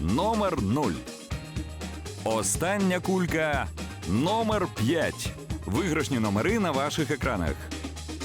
Номер 0. Остання кулька номер 5. Виграшні номери на ваших екранах.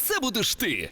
це будеш ти.